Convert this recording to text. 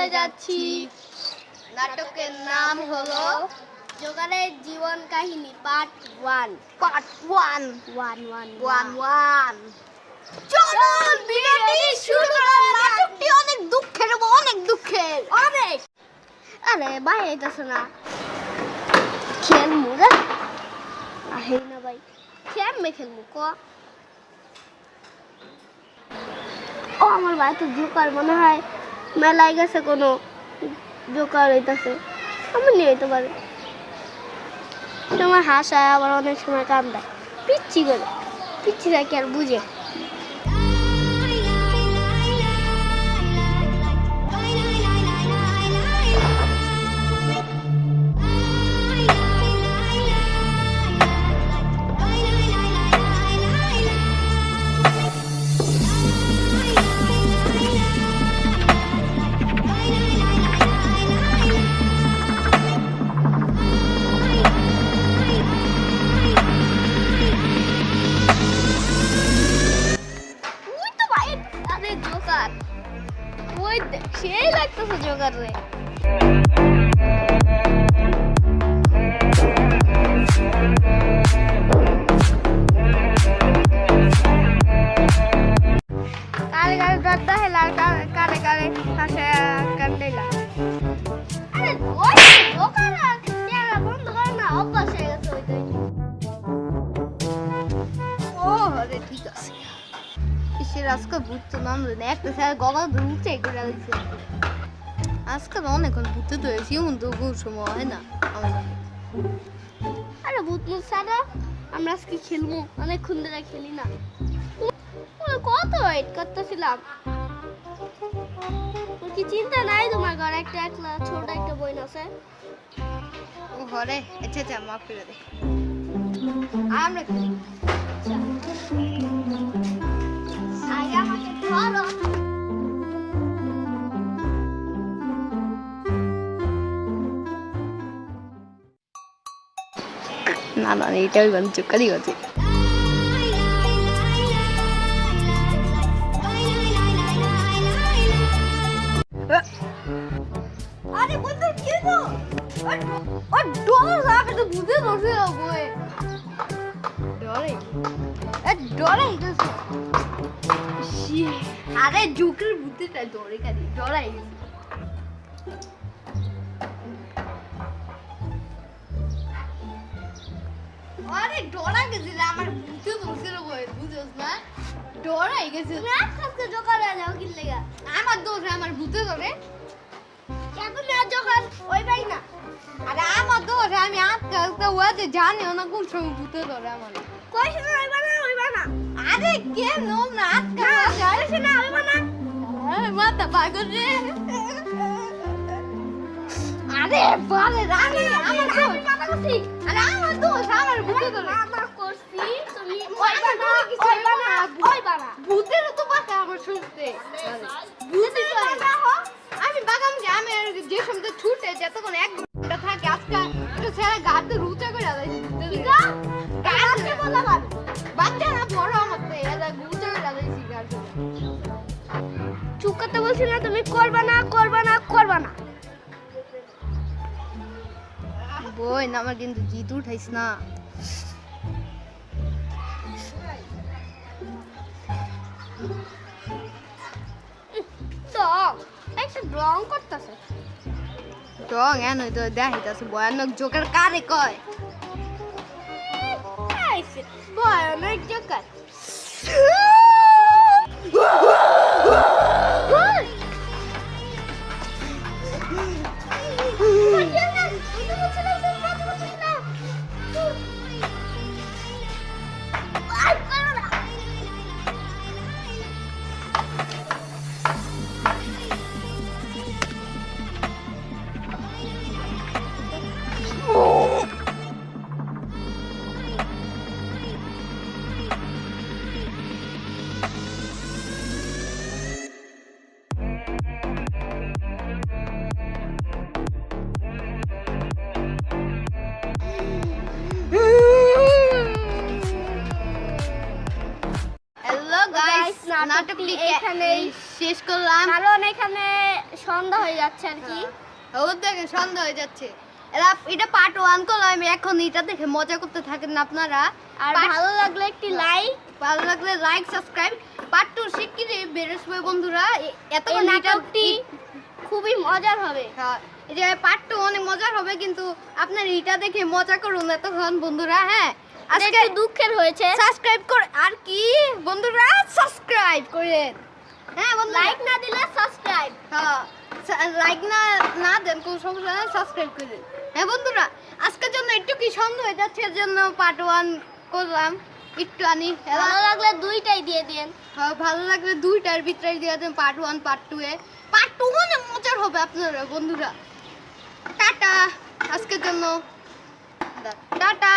করতে যাচ্ছি। নাটকের নাম হলো জোগাড়ের জীবন কাহিনী part one part one one one one one চলুন ভিডিওটি শুরু করা নাটকটি অনেক দুঃখের অনেক দুঃখের। অনেক। আরে ভাই আইতাছে না খেলমু রে। আহে না ভাই। কেমনে খেলমু ক। ও আমার ভাই তো জোকার মনে হয়। মেলায় গেছে কোনো জোকার হইতাছে আমি নিয়ে হইতে পারে। তোমার হাসায় আবার অনেক সময় কান্দায়। পিচ্ছি করে পিচ্ছি কি আর বুঝে? লাগতেছে জোকার রে কারে কারে ডরটা হেলা কারে কারে কারে হাসে কান্দেলা আরে ওই জোকার আর ক্যামেরা বন্ধ করে না অভ্যাস হয়ে গেছে ওইটাই ও আরে ঠিক আছে ইসের আজকে ভূত নাম জানি একটা স্যার গলা ধুতে করে দিচ্ছে আজকাল অনেকক্ষণ ভূতে তো হয়েছি এমন তো বহু সময় হয় না আমাদের আরে ভূত ছাড়া আমরা আজকে খেলব। অনেকক্ষণ ধরে খেলি না। কত ওয়েট করতেছিলাম। কি চিন্তা নাই তোমার ঘরে একটা একলা ছোট একটা বই আছে? ঘরে? আচ্ছা আচ্ছা মাফ করে দে। আমরা আগে আমাকে ধরো। না না এটা ওই বান চুকালি আছে আরে বন্ধু কি তো গেছে আরে জুকের ডরে কাদি ডরাই ডরা গেছিল আমার ভূতে ধরছিল বই বুঝছস না? ডরাই গেছিল না আজকে জোকার হয়ে যাও কি লেগা। আমার দোষ আমার ভূতে ধরে কেন না যখন ওই ভাই না। আরে আমার দোষ আমি আজকে আজকে ওয়াতে জানি না কোন সময় ভূতে ধরে আমার। কই ওই বানা ওই বানা আরে কেন না আজকে না কই শুনে ওই বানা মাথা পাগল রে। আরে বারে রানী আমার দোষ। আরে আমার দোষ আমার করছি। তুমি ওই বানা, ওই বানা ওই বানা ভূতের তো পাকা আমার শুনতে। বুঝতে বানা আমি বাগাম যে আমি যে সময় ছুটে যতক্ষণ এক ঘণ্টা থাকে আজকে একটু ছেড়ে গাতে রুচা করে আলাইছে ভূতে ধরে। কিগা কালকে বলা বান বাচ্চা না বড় আমার তো এরা রুচা করে আলাইছি গাতে চুপ করতে বলছি না তুমি করবা না করবা না করবা না। বই না আমার কিন্তু জিত উঠাইস না। ড্রং করতেছে। রং এন তো দেখাইতাছে ভয়ানক জোকের কারে কয়? ভয়ানক জোকার নাটকটি এখানেই শেষ করলাম। কারণ এখানে সন্ধ্যা হয়ে যাচ্ছে আর কি। ও দেখে সন্ধ্যা হয়ে যাচ্ছে। এরা এটা পার্ট ওয়ান করলাম এখন এটা দেখে মজা করতে থাকেন আপনারা। আর ভালো লাগলে একটি লাইক ভালো লাগলে লাইক সাবস্ক্রাইব পার্ট টু শিগগিরই বেরোসবে বন্ধুরা এ- এই এতক্ষণ এটা- নাটকটি খুবই মজার হবে। হ্যাঁ, এই যে পার্ট টু অনেক মজার হবে কিন্তু আপনার এটা দেখে মজা করুন এতক্ষণ বন্ধুরা হ্যাঁ? আজকে দুঃখের হয়েছে। সাবস্ক্রাইব করে আর কি? বন্ধুরা সাবস্ক্রাইব করে হ্যাঁ বন্ধু লাইক না দিলে সাবস্ক্রাইব হ্যাঁ লাইক না না দেন কোন সমস্যা সাবস্ক্রাইব করে দিন। হ্যাঁ বন্ধুরা আজকের জন্য একটু কি সন্দেহ হয়ে যাচ্ছে এর জন্য পার্ট ওয়ান করলাম। একটু আনি ভালো লাগলে দুইটাই দিয়ে দিন হ্যাঁ, ভালো লাগলে দুইটার ভিতরে দিয়ে দেন পার্ট ওয়ান পার্ট টু এ। পার্ট টু মানে মজার হবে আপনারা বন্ধুরা। টাটা আজকের জন্য। টাটা।